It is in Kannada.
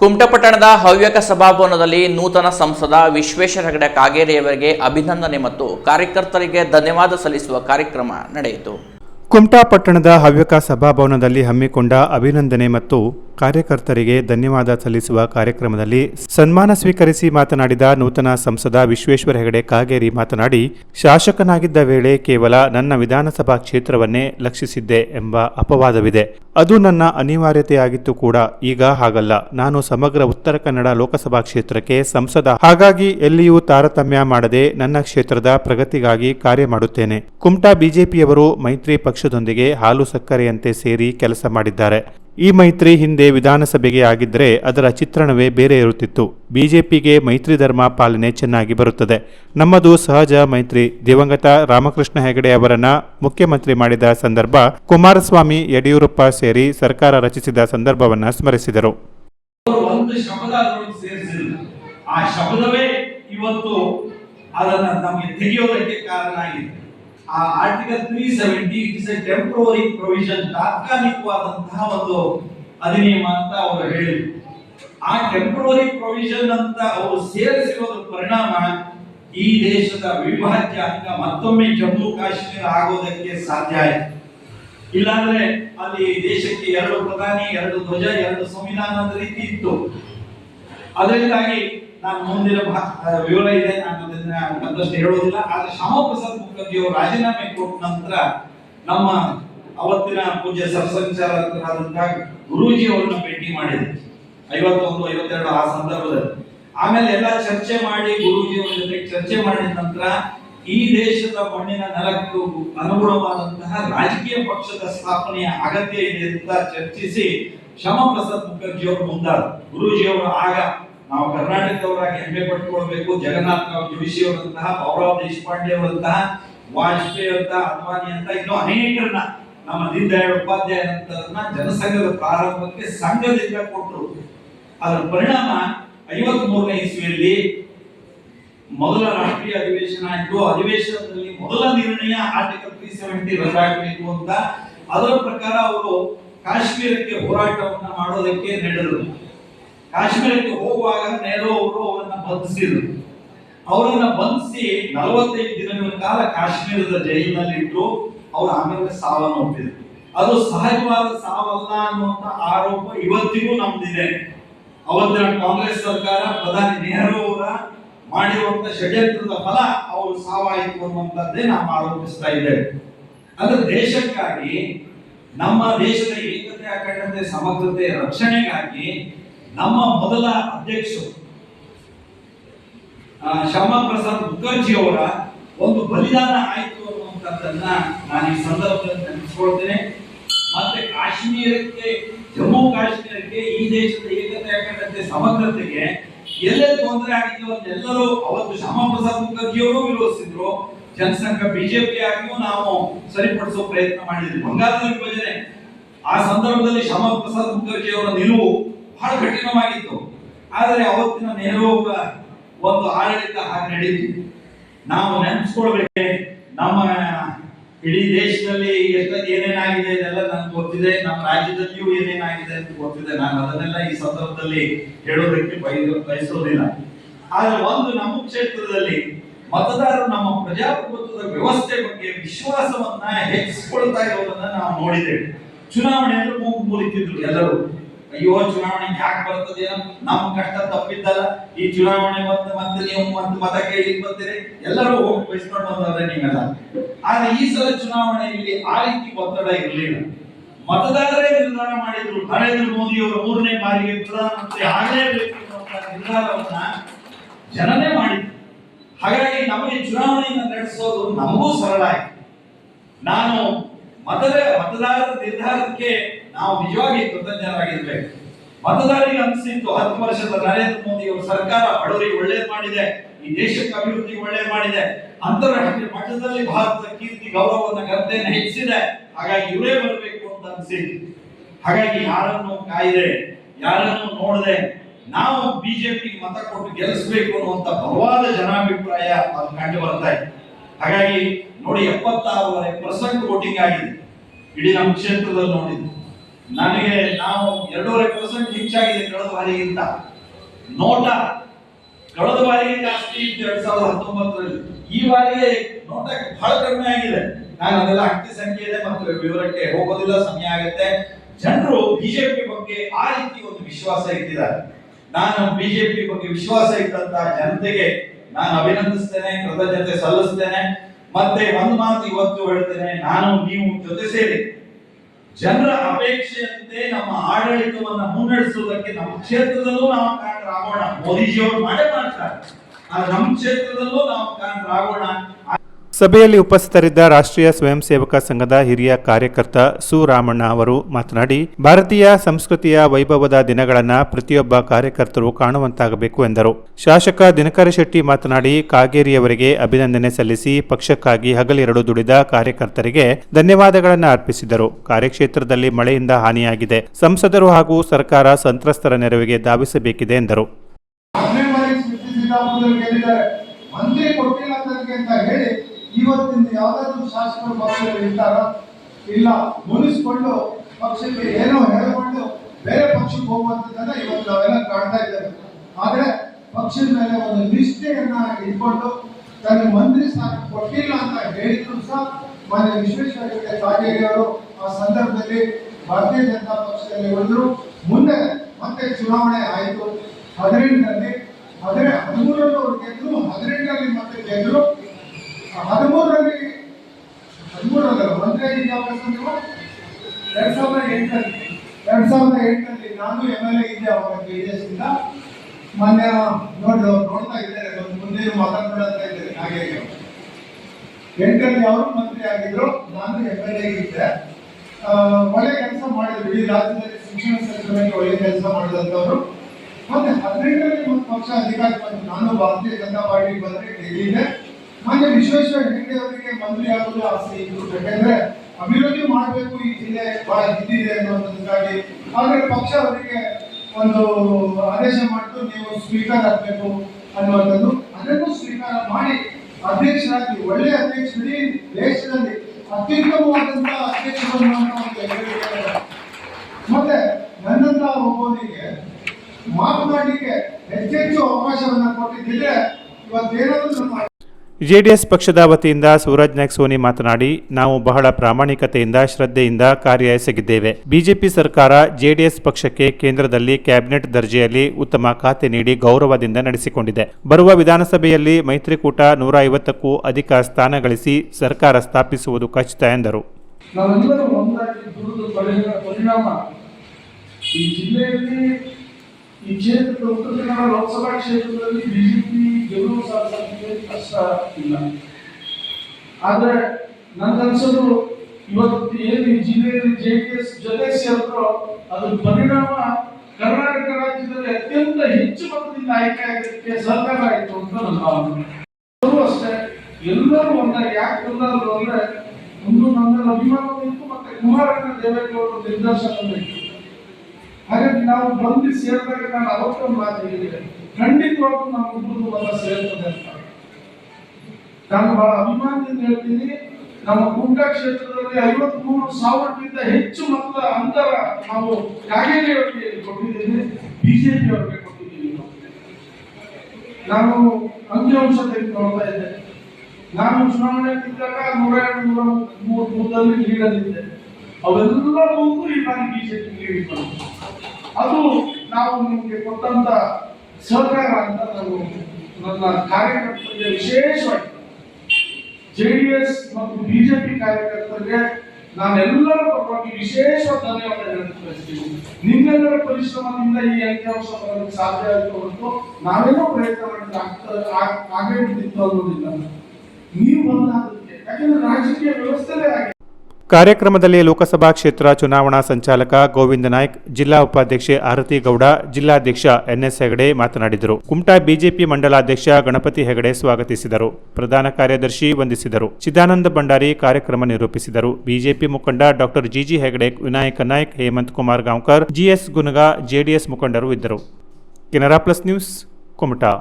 ಕುಮಟಪಟ್ಟಣದ ಹವ್ಯಕ ಸಭಾಭವನದಲ್ಲಿ ನೂತನ ಸಂಸದ ವಿಶ್ವೇಶ್ವರ ಹೆಗಡೆ ಕಾಗೇರಿಯವರಿಗೆ ಅಭಿನಂದನೆ ಮತ್ತು ಕಾರ್ಯಕರ್ತರಿಗೆ ಧನ್ಯವಾದ ಸಲ್ಲಿಸುವ ಕಾರ್ಯಕ್ರಮ ನಡೆಯಿತು. ಕುಮಟಾಪಟ್ಟಣದ ಹವ್ಯಕ ಸಭಾಭವನದಲ್ಲಿ ಹಮ್ಮಿಕೊಂಡ ಅಭಿನಂದನೆ ಮತ್ತು ಕಾರ್ಯಕರ್ತರಿಗೆ ಧನ್ಯವಾದ ಸಲ್ಲಿಸುವ ಕಾರ್ಯಕ್ರಮದಲ್ಲಿ ಸನ್ಮಾನ ಸ್ವೀಕರಿಸಿ ಮಾತನಾಡಿದ ನೂತನ ಸಂಸದ ವಿಶ್ವೇಶ್ವರ ಹೆಗಡೆ ಕಾಗೇರಿ ಮಾತನಾಡಿ, ಶಾಸಕನಾಗಿದ್ದ ವೇಳೆ ಕೇವಲ ನನ್ನ ವಿಧಾನಸಭಾ ಕ್ಷೇತ್ರವನ್ನೇ ಲಕ್ಷಿಸಿದ್ದೆ ಎಂಬ ಅಪವಾದವಿದೆ. ಅದು ನನ್ನ ಅನಿವಾರ್ಯತೆಯಾಗಿತ್ತು ಕೂಡ. ಈಗ ಹಾಗಲ್ಲ. ನಾನು ಸಮಗ್ರ ಉತ್ತರ ಕನ್ನಡ ಲೋಕಸಭಾ ಕ್ಷೇತ್ರಕ್ಕೆ ಸಂಸದ. ಹಾಗಾಗಿ ಎಲ್ಲಿಯೂ ತಾರತಮ್ಯ ಮಾಡದೆ ನನ್ನ ಕ್ಷೇತ್ರದ ಪ್ರಗತಿಗಾಗಿ ಕಾರ್ಯ ಮಾಡುತ್ತೇನೆ. ಕುಮಟಾ ಬಿಜೆಪಿಯವರು ಮೈತ್ರಿ ಪಕ್ಷದೊಂದಿಗೆ ಹಾಲು ಸಕ್ಕರೆಯಂತೆ ಸೇರಿ ಕೆಲಸ ಮಾಡಿದ್ದಾರೆ. ಈ ಮೈತ್ರಿ ಹಿಂದೆ ವಿಧಾನಸಭೆಗೆ ಆಗಿದ್ದರೆ ಅದರ ಚಿತ್ರಣವೇ ಬೇರೆ ಇರುತ್ತಿತ್ತು. ಬಿಜೆಪಿಗೆ ಮೈತ್ರಿ ಧರ್ಮ ಪಾಲನೆ ಚೆನ್ನಾಗಿ ಬರುತ್ತದೆ. ನಮ್ಮದು ಸಹಜ ಮೈತ್ರಿ. ದಿವಂಗತ ರಾಮಕೃಷ್ಣ ಹೆಗಡೆ ಅವರನ್ನ ಮುಖ್ಯಮಂತ್ರಿ ಮಾಡಿದ ಸಂದರ್ಭ ಕುಮಾರಸ್ವಾಮಿ ಯಡಿಯೂರಪ್ಪ ಸೇರಿ ಸರ್ಕಾರ ರಚಿಸಿದ ಸಂದರ್ಭವನ್ನ ಸ್ಮರಿಸಿದರು. ಆ ಶಬ್ದವೇ ಇವತ್ತು ಅದನ್ನು ನಮಗೆ ತೆಗೆಯೋದಕ್ಕೆ ಕಾರಣ ಆಗಿದೆ. Article three seventy it's a temporary provision ತಾತ್ಕಾಲಿಕವಾದಂತಹ ಒಂದು ಅಧಿನಿಯಮ ಅಂತ ಅವರು ಹೇಳಿದ್ರು. ಆ ಟೆಂಪ್ರವರಿ ಪ್ರೊವಿಷನ್ ಅಂತ ಅವರು ಸೇರಿಸಿರೋದ್ರ ಪರಿಣಾಮ ಈ ದೇಶದ ವಿಭಾಜ್ಯ ಅಂಗ ಮತ್ತೊಮ್ಮೆ ಜಮ್ಮು ಕಾಶ್ಮೀರ ಆಗೋದಕ್ಕೆ ಸಾಧ್ಯ ಆಯಿತು. ಇಲ್ಲಾಂದ್ರೆ ಅಲ್ಲಿ ದೇಶಕ್ಕೆ ಎರಡು ಪ್ರಧಾನಿ, ಎರಡು ಧ್ವಜ, ಎರಡು ಸಂವಿಧಾನದ ರೀತಿ ಇತ್ತು. ಅದರಿಂದಾಗಿ ನಾನು ಮುಂದಿನ ವಿವರ ಇದೆ. ನಾನು ಅದನ್ನ ಮತ್ತಷ್ಟು ಹೇಳೋದಿಲ್ಲ ಆದ್ರೆ ಶ್ಯಾಮಪ್ರಸಾದ್ ಮುಖರ್ಜಿ ಅವರು ರಾಜೀನಾಮೆ ಕೊಟ್ಟ ನಂತರ ನಮ್ಮ ಅವತ್ತಿನ ಪೂಜ್ಯ ಸರ್ಸಂಚಾಲಕರಾದಂತಹ ಗುರೂಜಿ ಅವರನ್ನ ಭೇಟಿ ಮಾಡಿದೆ ಐವತ್ತೊಂದು, ಐವತ್ತೆರಡು ಆ ಸಂದರ್ಭದಲ್ಲಿ. ಆಮೇಲೆ ಎಲ್ಲ ಚರ್ಚೆ ಮಾಡಿ ಗುರೂಜಿ ಅವರ ಜೊತೆ ಚರ್ಚೆ ಮಾಡಿದ ನಂತರ ಈ ದೇಶದ ಮಣ್ಣಿನ ನೆಲಕ್ಕೂ ಅನುಗುಣವಾದಂತಹ ರಾಜಕೀಯ ಪಕ್ಷದ ಸ್ಥಾಪನೆಯ ಅಗತ್ಯ ಇದೆ ಅಂತ ಚರ್ಚಿಸಿ ಶ್ಯಾಮಪ್ರಸಾದ್ ಮುಖರ್ಜಿ ಅವರು ಮುಂದಾದ ಗುರೂಜಿ ಅವರು ಆಗ ನಾವು ಕರ್ನಾಟಕದವರಾಗಿ ಹೆಮ್ಮೆ ಪಟ್ಟುಕೊಳ್ಬೇಕು. ಜಗನ್ನಾಥ್ ರಾವ್ ಜೋಶಿ ಅವರಂತಹ ಪೌರಾವ್ ದೇಶಪಾಂಡೆ ಅವರಂತಹ, ವಾಜಪೇಯಿ ಅಂತ ಅದ್ವಾನಿ ಅಂತ, ಇನ್ನೂ ಅನೇಕರನ್ನ ನಮ್ಮ ದೀನ್ ದಯಾಳ್ ಉಪಾಧ್ಯಾಯ ಜನಸಂಘದ ಪ್ರಾರಂಭಕ್ಕೆ ಸಂಘದಿಂದ ಕೊಟ್ಟರು ಅದರ ಪರಿಣಾಮ ಐವತ್ ಮೂರನೇ ಇಸ್ವಿಯಲ್ಲಿ ಮೊದಲ ರಾಷ್ಟ್ರೀಯ ಅಧಿವೇಶನ ಆಯಿತು. ಅಧಿವೇಶನದಲ್ಲಿ ಮೊದಲ ನಿರ್ಣಯ ಆರ್ಟಿಕಲ್ ತ್ರೀ ಸೆವೆಂಟಿ ರದ್ದಾಗಬೇಕು ಅಂತ. ಅದರ ಪ್ರಕಾರ ಅವರು ಕಾಶ್ಮೀರಕ್ಕೆ ಹೋರಾಟವನ್ನು ಮಾಡೋದಕ್ಕೆ ನಡೆದರು ಕಾಶ್ಮೀರಕ್ಕೆ ಹೋಗುವಾಗ ನೆಹರು ಅವರು ಅವರನ್ನ ಬಂಧಿಸಿದ್ರು. ಅವರನ್ನ ಬಂಧಿಸಿ ನಲವತ್ತೈದು ದಿನಗಳ ಕಾಲ ಕಾಶ್ಮೀರದ ಜೈಲಿನಲ್ಲಿ ಇಟ್ಟು ಅವರು ಆಮೇಲೆ ಸಾವನ್ನು ಒಪ್ಪಿದ್ರು ಅದು ಸಹಜವಾದ ಸಾವಲ್ಲ ಅನ್ನುವಂತ ಆರೋಪ ಇವತ್ತಿಗೂ ನಮ್ದಿದೆ. ಅವತ್ತಿನ ಕಾಂಗ್ರೆಸ್ ಸರ್ಕಾರ ಪ್ರಧಾನಿ ನೆಹರು ಅವರ ಮಾಡಿರುವಂತ ಷಡ್ಯಂತ್ರದ ಫಲ ಅವರು ಸಾವಾಯಿತು ಅನ್ನುವಂಥದ್ದೇ ನಾವು ಆರೋಪಿಸ್ತಾ ಇದ್ದೇವೆ. ಅಂದ್ರೆ ದೇಶಕ್ಕಾಗಿ, ನಮ್ಮ ದೇಶದ ಏಕತೆ, ಅಖಂಡತೆ, ಸಮಗ್ರತೆ, ರಕ್ಷಣೆಗಾಗಿ ನಮ್ಮ ಮೊದಲ ಅಧ್ಯಕ್ಷರು ಶ್ಯಾಮಾ ಪ್ರಸಾದ್ ಮುಖರ್ಜಿ ಅವರ ಒಂದು ಬಲಿದಾನ ಆಯಿತು ಅನ್ನುವಂಥದ್ದನ್ನ ನಾನು ಈ ಸಂದರ್ಭದಲ್ಲಿ ನೆನಪಿಸ್ಕೊಳ್ತೇನೆ. ಮತ್ತೆ ಕಾಶ್ಮೀರಕ್ಕೆ, ಜಮ್ಮು ಕಾಶ್ಮೀರಕ್ಕೆ ಈ ದೇಶದ ಏಕತೆ ಅಖಂಡತೆ ಸಮಗ್ರತೆಗೆ ಎಲ್ಲೆಲ್ಲಿ ತೊಂದರೆ ಆಗಿದೆಯೋ ಎಲ್ಲರೂ ಅವತ್ತು ಶ್ಯಾಮಾ ಪ್ರಸಾದ್ ಮುಖರ್ಜಿಯವರು ವಿರೋಧಿಸಿದ್ರು. ಜನಸಂಘ ಬಿಜೆಪಿ ಆಗಿಯೂ ನಾವು ಸರಿಪಡಿಸುವ ಪ್ರಯತ್ನ ಮಾಡಿದ್ವಿ. ಬಂಗಾಳದ ವಿಭಜನೆ. ಆ ಸಂದರ್ಭದಲ್ಲಿ ಶ್ಯಾಮಾ ಪ್ರಸಾದ್ ಮುಖರ್ಜಿ ಅವರ ನಿಲುವು ಬಹಳ ಕಠಿಣವಾಗಿತ್ತು. ಆದರೆ ಅವತ್ತಿನ ನೆಹರು ಅವರ ಒಂದು ಆಡಳಿತ ಹಾಗೆ ನಡೀತು ನಾವು ನೆನೆಸ್ಕೊಳ್ಬೇಕೆ, ನಮ್ಮ ಇಡೀ ದೇಶದಲ್ಲಿ ಎಷ್ಟು ಏನೇನಾಗಿದೆ ಇದೆಲ್ಲ ನನಗೆ ಗೊತ್ತಿದೆ, ನಮ್ಮ ರಾಜ್ಯದಲ್ಲಿಯೂ ಏನೇನಾಗಿದೆ ಅಂತ ಗೊತ್ತಿದೆ. ನಾನು ಅದನ್ನೆಲ್ಲ ಈ ಸಂದರ್ಭದಲ್ಲಿ ಹೇಳೋದಕ್ಕೆ ಬಯ- ಬಯಸೋದಿಲ್ಲ. ಆದರೆ ಒಂದು ನಮ್ಮ ಕ್ಷೇತ್ರದಲ್ಲಿ ಮತದಾರರು ನಮ್ಮ ಪ್ರಜಾಪ್ರಭುತ್ವದ ವ್ಯವಸ್ಥೆ ಬಗ್ಗೆ ವಿಶ್ವಾಸವನ್ನ ಹೆಚ್ಚಿಸಿಕೊಳ್ತಾ ಇರೋದನ್ನ ನಾವು ನೋಡಿದ್ದೇವೆ. ಚುನಾವಣೆಯಲ್ಲಿ ಮೂಗು ಮುರಿತಿದ್ರು ಎಲ್ಲರೂ. ಅಯ್ಯೋ, ಚುನಾವಣೆ ಯಾಕೆ ಬರ್ತದೆ ನಮ್ಮ ಕಷ್ಟ ತಪ್ಪಿದ್ದಲ್ಲ. ಈ ಚುನಾವಣೆ ಮತ್ತೆ ಮತ್ತೆ ನೀವು ಮತ್ತೆ ಮತ ಕೇಳಿ ಬರ್ತೀರಿ. ಎಲ್ಲರೂ ಹೋಗಿ ಬಯಸ್ಕೊಂಡು ಬಂದವ್ರೆ ನೀವೆಲ್ಲ. ಆದ್ರೆ ಈ ಸಲ ಚುನಾವಣೆಯಲ್ಲಿ ಆ ರೀತಿ ಒತ್ತಡ ಇರಲಿಲ್ಲ. ಮತದಾರರೇ ನಿರ್ಧಾರ ಮಾಡಿದ್ರು. ನರೇಂದ್ರ ಮೋದಿ ಅವರು ಮೂರನೇ ಬಾರಿಗೆ ಪ್ರಧಾನಮಂತ್ರಿ ಆಗಲೇಬೇಕು ನಿರ್ಧಾರವನ್ನ ಜನನೇ ಮಾಡಿದ್ರು. ಹಾಗಾಗಿ ನಮಗೆ ಚುನಾವಣೆಯನ್ನು ನಡೆಸೋದು ನಮಗೂ ಸರಳ ಆಯ್ತು. ನಾನು ಮತದ ಮತದಾರರ ನಿರ್ಧಾರಕ್ಕೆ ನಾವು ನಿಜವಾಗಿ ಕೃತಜ್ಞರಾಗಿರ್ಬೇಕು. ಮತದಾರರಿಗೆ ಅನಿಸಿತ್ತು ಹತ್ತು ವರ್ಷದ ನರೇಂದ್ರ ಮೋದಿ ಅವರ ಸರ್ಕಾರ ಬಡವರಿಗೆ ಒಳ್ಳೇದು ಮಾಡಿದೆ, ಈ ದೇಶಕ್ಕೆ ಅಭಿವೃದ್ಧಿ ಒಳ್ಳೇದು ಮಾಡಿದೆ, ಅಂತಾರಾಷ್ಟ್ರೀಯ ಮಟ್ಟದಲ್ಲಿ ಭಾರತದ ಕೀರ್ತಿ, ಗೌರವವನ್ನು ಗದ್ದೆಯನ್ನು ಹೆಚ್ಚಿದೆ ಹಾಗಾಗಿ ಇವರೇ ಬರಬೇಕು ಅಂತ ಅನಿಸಿತ್ತು ಹಾಗಾಗಿ ಯಾರನ್ನು ಕಾಯಿದೆ, ಯಾರನ್ನು ನೋಡದೆ ನಾವು ಬಿಜೆಪಿ ಮತ ಕೊಟ್ಟು ಗೆಲ್ಲಿಸಬೇಕು ಅನ್ನುವಂತ ಬಲವಾದ ಜನಾಭಿಪ್ರಾಯ ಅದು ಕಂಡು ಬರ್ತಾ ಇದೆ. ಹಾಗಾಗಿ ನೋಡಿ ಎಪ್ಪತ್ತಾರೂವರೆ ಪರ್ಸೆಂಟ್ ವೋಟಿಂಗ್ ಆಗಿದೆ. ಇಡೀ ನಮ್ಮ ಕ್ಷೇತ್ರದಲ್ಲಿ ನೋಡಿದ್ದು ನನಗೆ ನಾವು ಎರಡೂವರೆ ಪರ್ಸೆಂಟ್ ಹೆಚ್ಚಾಗಿದೆ ಕಳೆದ ಬಾರಿಗಿಂತ. ನೋಟ ಕಳೆದ ಬಾರಿಗೆ ಜಾಸ್ತಿ ಇತ್ತು ಎರಡ್ ಸಾವಿರದ ಹತ್ತೊಂಬತ್ತರಲ್ಲಿ. ಈ ಬಾರಿಗೆ ನೋಟ ಬಹಳ ಕಡಿಮೆ ಆಗಿದೆ. ನಾನು ಅದೆಲ್ಲ ಅಂಕಿ ಸಂಖ್ಯೆ ಇದೆ ಮತ್ತು ವಿವರಕ್ಕೆ ಹೋಗೋದಿಲ್ಲ, ಸಮಯ ಆಗುತ್ತೆ. ಜನರು ಬಿಜೆಪಿ ಬಗ್ಗೆ ಆ ರೀತಿ ಒಂದು ವಿಶ್ವಾಸ ಇಟ್ಟಿದ್ದಾರೆ. ನಾನು ಬಿಜೆಪಿ ಬಗ್ಗೆ ವಿಶ್ವಾಸ ಇಟ್ಟಂತ ಜನತೆಗೆ ನಾನು ಅಭಿನಂದಿಸ್ತೇನೆ, ಕೃತಜ್ಞತೆ ಸಲ್ಲಿಸ್ತೇನೆ. ಮತ್ತೆ ಒಂದು ಮಾತು ಇವತ್ತು ಹೇಳ್ತೇನೆ, ನಾನು ನೀವು ಜೊತೆ ಸೇರಿ. ಜನರ ಅಪೇಕ್ಷೆಯಂತೆ ನಮ್ಮ ಆಡಳಿತವನ್ನ ಮುನ್ನಡೆಸುವುದಕ್ಕೆ ನಮ್ಮ ಕ್ಷೇತ್ರದಲ್ಲೂ ನಾವು ಕಾರಣರಾಗೋಣ ಮೋದಿಜಿಯವರು ಮಾಡೇ ಮಾಡ್ತಾರೆ. ಆದ್ರೆ ನಮ್ಮ ಕ್ಷೇತ್ರದಲ್ಲೂ ನಾವು ಕಾರಣರಾಗೋಣ ಸಭೆಯಲ್ಲಿ ಉಪಸ್ಥಿತರಿದ್ದ ರಾಷ್ಟ್ರೀಯ ಸ್ವಯಂ ಸೇವಕ ಸಂಘದ ಹಿರಿಯ ಕಾರ್ಯಕರ್ತ ಸುರಾಮಣ್ಣ ಅವರು ಮಾತನಾಡಿ, ಭಾರತೀಯ ಸಂಸ್ಕೃತಿಯ ವೈಭವದ ದಿನಗಳನ್ನು ಪ್ರತಿಯೊಬ್ಬ ಕಾರ್ಯಕರ್ತರು ಕಾಣುವಂತಾಗಬೇಕು ಎಂದರು. ಶಾಸಕ ದಿನಕರ ಶೆಟ್ಟಿ ಮಾತನಾಡಿ, ಕಾಗೇರಿಯವರಿಗೆ ಅಭಿನಂದನೆ ಸಲ್ಲಿಸಿ ಪಕ್ಷಕ್ಕಾಗಿ ಹಗಲಿರಡು ದುಡಿದ ಕಾರ್ಯಕರ್ತರಿಗೆ ಧನ್ಯವಾದಗಳನ್ನು ಅರ್ಪಿಸಿದರು. ಕಾರ್ಯಕ್ಷೇತ್ರದಲ್ಲಿ ಮಳೆಯಿಂದ ಹಾನಿಯಾಗಿದೆ. ಸಂಸದರು ಹಾಗೂ ಸರ್ಕಾರ ಸಂತ್ರಸ್ತರ ನೆರವಿಗೆ ಧಾವಿಸಬೇಕಿದೆ ಎಂದರು. ಮಂತ್ರಿ ಕೊಟ್ಟಿಲ್ಲ ಅಂತ ಹೇಳಿ ಇವತ್ತಿನ ಯಾವ್ದಾದ್ರು ಶಾಸಕರು ಪಕ್ಷದಲ್ಲಿ ಇರ್ತಾರ? ಇಲ್ಲ, ಮುನಿಸ್ಕೊಂಡು ಪಕ್ಷಕ್ಕೆ ಏನೋ ಹೇಳಿಕೊಂಡು ಬೇರೆ ಪಕ್ಷಕ್ಕೆ ಹೋಗುವಂತದನ್ನ ಇವತ್ತು ನಾವೆಲ್ಲ ಕಾಣ್ತಾ ಇದ್ದೇವೆ. ಆದ್ರೆ ಪಕ್ಷದ ಮೇಲೆ ಒಂದು ನಿಷ್ಠೆಯನ್ನ ಇಟ್ಕೊಂಡು ತನ್ನ ಮಂತ್ರಿ ಸ್ಥಾನ ಕೊಟ್ಟಿಲ್ಲ ಅಂತ ಹೇಳಿದ್ರು ಸಹ ಮಾನ್ಯ ವಿಶ್ವೇಶ್ವರಯ್ಯ ಕಾಗೇರಿ ಆ ಸಂದರ್ಭದಲ್ಲಿ ಭಾರತೀಯ ಜನತಾ ಪಕ್ಷದಲ್ಲಿ ಬಂದರು. ಮುಂದೆ ಮತ್ತೆ ಚುನಾವಣೆ ಆಯಿತು. ಹದಿನೆಂಟರಲ್ಲಿ ಹದಿನೆ ಹದಿಮೂರರಲ್ಲಿ ಅವರು ಗೆದ್ರು, ಹದಿನೆಂಟರಲ್ಲಿ ಮತ್ತೆ ಗೆದ್ರು. ಹದಿಮೂರರಲ್ಲಿ ಹದಿಮೂರಲ್ಲ ಆಗಿದ್ದ ಅವಕಾಶ ನೀವು? ಎರಡ್ ಸಾವಿರದ ಎಂಟರಲ್ಲಿ. ಎರಡ್ ಸಾವಿರದ ಎಂಟರಲ್ಲಿ ನಾನು ಎಂ ಎಲ್ ಎ ಇದ್ದೆ ಅವಾಗ ಎಸ್ ಇಂದ ಮೊನ್ನೆ ನೋಡಿ ನೋಡ್ತಾ ಇದ್ದಾರೆ ಮುಂದೆ ಮಾತಾಡ್ತಾ ಇದ್ದಾರೆ, ಹಾಗೆ ಎಂಟರಲ್ಲಿ ಅವರು ಮಂತ್ರಿ ಆಗಿದ್ರು, ನಾನು ಎಂ ಎಲ್ ಎ ಇದ್ದೆ. ಒಳ್ಳೆ ಕೆಲಸ ಮಾಡಿದ್ರು, ಇಡೀ ರಾಜ್ಯದಲ್ಲಿ ಶಿಕ್ಷಣ ಸಚಿವರಿಗೆ ಒಳ್ಳೆ ಕೆಲಸ ಮಾಡಿದಂಥವ್ರು. ಮತ್ತೆ ಹದಿನೆಂಟರಲ್ಲಿ ಒಂದು ಪಕ್ಷ ಅಧಿಕಾರಕ್ಕೆ ಬಂದು ನಾನು ಭಾರತೀಯ ಜನತಾ ಪಾರ್ಟಿಗೆ ಬಂದ್ರೆ ಗೆದ್ದಿದ್ದೆ ಮಾನ್ಯ ವಿಶ್ವೇಶ್ವರ ಹೆಗಡೆ ಅವರಿಗೆ ಮಂತ್ರಿ ಆಗೋದು ಆಸೆ ಇತ್ತು. ಯಾಕಂದ್ರೆ ಅಭಿವೃದ್ಧಿ ಮಾಡಬೇಕು ಈ ಜಿಲ್ಲೆ ಬಹಳ ಹಿಂದಿದೆ ಅನ್ನೋದಕ್ಕಾಗಿ ಆದ್ರೆ ಪಕ್ಷ ಅವರಿಗೆ ಒಂದು ಆದೇಶ ಮಾಡಿದ್ರು ನೀವು ಸ್ವೀಕಾರ ಆಗಬೇಕು ಅನ್ನುವಂಥದ್ದು. ಅದನ್ನು ಸ್ವೀಕಾರ ಮಾಡಿ ಅಧ್ಯಕ್ಷರಾಗಿ ಒಳ್ಳೆ ಅಧ್ಯಕ್ಷ ಇಡೀ ದೇಶದಲ್ಲಿ ಅತ್ಯುತ್ತಮವಾದಂತಹ ಅಧ್ಯಕ್ಷರು ಮತ್ತೆ ನನ್ನಂತ ಒಬ್ಬನಿಗೆ ಮಾತನಾಡಲಿಕ್ಕೆ ಹೆಚ್ಚೆಚ್ಚು ಅವಕಾಶವನ್ನ ಕೊಟ್ಟಿದ್ದಿದ್ರೆ ಇವತ್ತೇನಾದ್ರೂ ನಮ್ಮ ಜೆಡಿಎಸ್ ಪಕ್ಷದ ವತಿಯಿಂದ ಸೂರಜ್ ನಾಯ್ಕ್ ಸೋನಿ ಮಾತನಾಡಿ, ನಾವು ಬಹಳ ಪ್ರಾಮಾಣಿಕತೆಯಿಂದ, ಶ್ರದ್ಧೆಯಿಂದ ಕಾರ್ಯ ಎಸಗಿದ್ದೇವೆ ಬಿಜೆಪಿ ಸರ್ಕಾರ ಜೆಡಿಎಸ್ ಪಕ್ಷಕ್ಕೆ ಕೇಂದ್ರದಲ್ಲಿ ಕ್ಯಾಬಿನೆಟ್ ದರ್ಜೆಯಲ್ಲಿ ಉತ್ತಮ ಖಾತೆ ನೀಡಿ ಗೌರವದಿಂದ ನಡೆಸಿಕೊಂಡಿದೆ. ಬರುವ ವಿಧಾನಸಭೆಯಲ್ಲಿ ಮೈತ್ರಿಕೂಟ ನೂರ ಐವತ್ತಕ್ಕೂ ಅಧಿಕ ಸ್ಥಾನ ಗಳಿಸಿ ಸರ್ಕಾರ ಸ್ಥಾಪಿಸುವುದು ಖಚಿತ ಎಂದರು. ಈ ಜಿಲ್ಲೆಯಲ್ಲಿ ಈ ಕ್ಷೇತ್ರದ ಉತ್ತರ ಲೋಕಸಭಾ ಕ್ಷೇತ್ರದಲ್ಲಿ ಬಿಜೆಪಿ ಗೆಲುವು ಸಾಧಿಸಲಿಕ್ಕೆ ಕಷ್ಟ ಇಲ್ಲ. ಆದ್ರೆ ನನ್ಗನ್ಸೋದು ಇವತ್ತು ಏನು ಇಂಜಿನಿಯರಿಂಗ್ ಜೆ ಡಿ ಎಸ್ ಜೊತೆ ಸೇರಿದ್ರು ಅದ್ರ ಪರಿಣಾಮ ಕರ್ನಾಟಕ ರಾಜ್ಯದಲ್ಲಿ ಅತ್ಯಂತ ಹೆಚ್ಚು ಮತದಿಂದ ಆಯ್ಕೆ ಆಗಲಿಕ್ಕೆ ಸಹಕಾರ ಆಯಿತು ಅಂತ ನನ್ನ ಭಾವನೆ. ಅಷ್ಟೇ, ಎಲ್ಲರೂ ಒಂದಾಗಿ ಯಾಕೆ ಬಂದಾದ್ರು ಅಂದ್ರೆ ಒಂದು ನನ್ನ ಅಭಿಮಾನ ಇತ್ತು ಮತ್ತೆ ಕುಮಾರಣ್ಣ ದೇವೇಗೌಡರ ನಿರ್ದೇಶನ ಇತ್ತು ಹಾಗಾಗಿ ನಾವು ಬಂದು ಸೇರಿದಾಗ ನಾನು ಅವತ್ತೊಂದು ಮಾತು ಹೇಳಿದೆ. ಖಂಡಿತವಾಗ್ಲೂ ನಮ್ಮ ಕುಟುಂಬ ಸೇರ್ತದೆ ಅಂತ. ನಾನು ಬಹಳ ಅಭಿಮಾನದಿಂದ ಹೇಳ್ತೀನಿ, ನಮ್ಮ ಕುಂಟ ಕ್ಷೇತ್ರದಲ್ಲಿ ಐವತ್ಮೂರು ಸಾವಿರಕ್ಕಿಂತ ಹೆಚ್ಚು ಮತದ ಅಂತರ ನಾವು ಕಾಗೇರಿ ಅವರಿಗೆ ಕೊಟ್ಟಿದ್ದೀವಿ. ಬಿಜೆಪಿ ಅವರಿಗೆ ಕೊಟ್ಟಿದ್ದೀವಿ. ನಾವು. ನಾನು ಅಂಕಿಅಂಶ ತೆಗೆದುಕೊಳ್ತಾ ಇದ್ದೆ. ನಾನು ಚುನಾವಣೆ ಇದ್ದಾಗ ನೂರ ಎರಡು ನೂರ ಮೂರು ಬೂತಲ್ಲಿ ಲೀಡಲ್ಲಿದ್ದೆ ಅವೆಲ್ಲ ಹೋಗು ಈ ಬಾರಿ ಬಿಜೆಪಿ ಲೀಡ್ ಅದು ನಾವು ನಿಮಗೆ ಕೊಟ್ಟಂತ ಸಹಕಾರ ಅಂತ ನಾನು ನನ್ನ ಕಾರ್ಯಕರ್ತರಿಗೆ ವಿಶೇಷವಾಗಿ ಜೆಡಿಎಸ್ ಮತ್ತು ಬಿಜೆಪಿ ಕಾರ್ಯಕರ್ತರಿಗೆ ನಾನೆಲ್ಲರ ಪರವಾಗಿ ವಿಶೇಷ ಧನ್ಯವಾದ ಹೇಳಕ್ಕೆ ಬಯಸ್ತೀನಿ ನಿಮ್ಮೆಲ್ಲರ ಪರಿಶ್ರಮದಿಂದ ಈ ಅಂಕಿಅಂಶ ಬರಲು ಸಾಧ್ಯ ಆಯಿತು ಅಂತ ನಾವೇನೋ ಪ್ರಯತ್ನ ಮಾಡಿದ್ರೆ ಆಗ್ತದೆ ಆಗ್- ನೀವು ಬಂದಾದಕ್ಕೆ ಯಾಕಂದ್ರೆ ರಾಜಕೀಯ ವ್ಯವಸ್ಥೆನೇ ಆಗಿದೆ. ಕಾರ್ಯಕ್ರಮದಲ್ಲಿ ಲೋಕಸಭಾ ಕ್ಷೇತ್ರ ಚುನಾವಣಾ ಸಂಚಾಲಕ ಗೋವಿಂದ ನಾಯ್ಕ್, ಜಿಲ್ಲಾ ಉಪಾಧ್ಯಕ್ಷೆ ಆರತಿ ಗೌಡ, ಜಿಲ್ಲಾಧ್ಯಕ್ಷ ಎನ್ಎಸ್ ಹೆಗಡೆ ಮಾತನಾಡಿದರು. ಕುಮಟಾ ಬಿಜೆಪಿ ಮಂಡಲಾಧ್ಯಕ್ಷ ಗಣಪತಿ ಹೆಗಡೆ ಸ್ವಾಗತಿಸಿದರು. ಪ್ರಧಾನ ಕಾರ್ಯದರ್ಶಿ ವಂದಿಸಿದರು. ಚಿದಾನಂದ ಭಂಡಾರಿ ಕಾರ್ಯಕ್ರಮ ನಿರೂಪಿಸಿದರು. ಬಿಜೆಪಿ ಮುಖಂಡ doctor GG Hegde, Vinayak Naik, Hemant Kumar Gaonkar, GS Gunaga, JDS ಮುಖಂಡರು ಇದ್ದರು. Canara plus news, Kumta.